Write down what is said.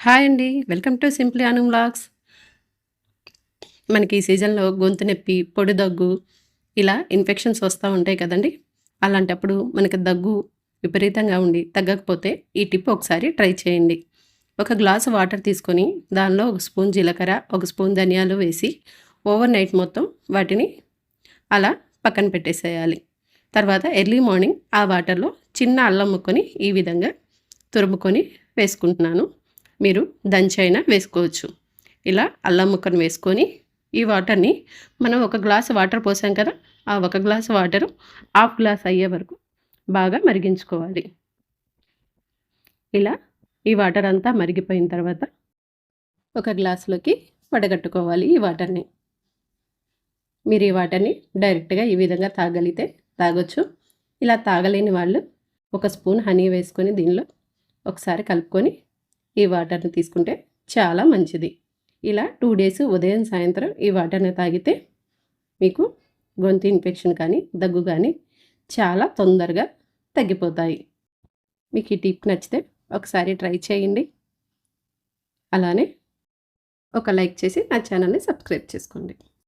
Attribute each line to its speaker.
Speaker 1: Hi అండి. Welcome to simply Anu vlogs. మనకి ఈ సీజన్లో గొంతు నొప్పి పొడి దగ్గు ఇలా ఇన్ఫెక్షన్స్ వస్తూ ఉంటాయి కదండి. అలాంటప్పుడు మనకి దగ్గు విపరీతంగా ఉండి తగ్గకపోతే ఈ టిప్ ఒకసారి ట్రై చేయండి. ఒక గ్లాసు వాటర్ తీసుకొని దానిలో ఒక స్పూన్ జీలకర్ర ఒక స్పూన్ ధనియాలు వేసి ఓవర్ నైట్ మొత్తం వాటిని అలా పక్కన పెట్టేసేయాలి. తర్వాత ఎర్లీ మార్నింగ్ ఆ వాటర్లో చిన్న అల్లం ముక్కొని ఈ విధంగా తురుముకొని వేసుకుంటున్నాను. మీరు దంచైనా వేసుకోవచ్చు. ఇలా అల్లం ముక్కను వేసుకొని ఈ వాటర్ని మనం ఒక గ్లాస్ వాటర్ పోసాం కదా ఆ ఒక గ్లాస్ వాటర్ హాఫ్ గ్లాస్ అయ్యే వరకు బాగా మరిగించుకోవాలి. ఇలా ఈ వాటర్ అంతా మరిగిపోయిన తర్వాత ఒక గ్లాసులోకి వడగట్టుకోవాలి ఈ వాటర్ని. మీరు ఈ వాటర్ని డైరెక్ట్గా ఈ విధంగా తాగలిగితే తాగొచ్చు. ఇలా తాగలేని వాళ్ళు ఒక స్పూన్ హనీ వేసుకొని దీనిలో ఒకసారి కలుపుకొని ఈ వాటర్ని తీసుకుంటే చాలా మంచిది. ఇలా టూ డేస్ ఉదయం సాయంత్రం ఈ వాటర్ని తాగితే మీకు గొంతు ఇన్ఫెక్షన్ కానీ దగ్గు కానీ చాలా తొందరగా తగ్గిపోతాయి. మీకు ఈ టిప్ నచ్చితే ఒకసారి ట్రై చేయండి. అలానే ఒక లైక్ చేసి నా ఛానల్ని సబ్స్క్రైబ్ చేసుకోండి.